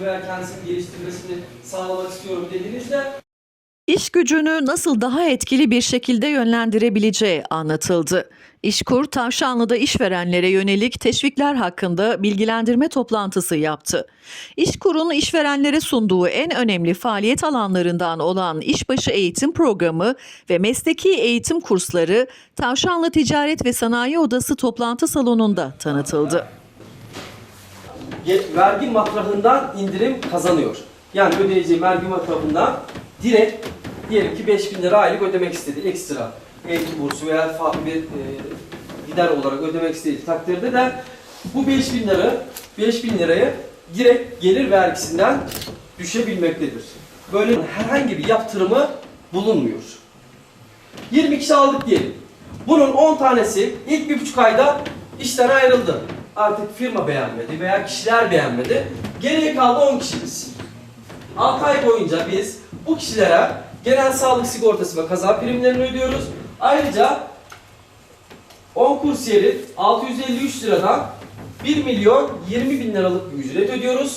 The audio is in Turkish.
veya kendisini geliştirmesini sağlamak istiyorum dediğinizde İş gücünü nasıl daha etkili bir şekilde yönlendirebileceği anlatıldı. İşkur, Tavşanlı'da işverenlere yönelik teşvikler hakkında bilgilendirme toplantısı yaptı. İşkur'un işverenlere sunduğu en önemli faaliyet alanlarından olan işbaşı eğitim programı ve mesleki eğitim kursları Tavşanlı Ticaret ve Sanayi Odası toplantı salonunda tanıtıldı. Vergi matrahından indirim kazanıyor. Yani ödeyeceği vergi matrahından direkt diyelim ki 5000 lira aylık ödemek istedi ekstra eğitim bursu veya farklı bir e, gider olarak ödemek istediği takdirde de bu 5000 lira 5000 lirayı direkt gelir vergisinden düşebilmektedir. Böyle herhangi bir yaptırımı bulunmuyor. 20 kişi aldık diyelim. Bunun 10 tanesi ilk bir buçuk ayda işten ayrıldı. Artık firma beğenmedi veya kişiler beğenmedi. Geriye kaldı 10 kişimiz. 6 ay boyunca biz bu kişilere genel sağlık sigortası ve kaza primlerini ödüyoruz. Ayrıca 10 kursiyerin 653 liradan 1 milyon 20 bin liralık bir ücret ödüyoruz.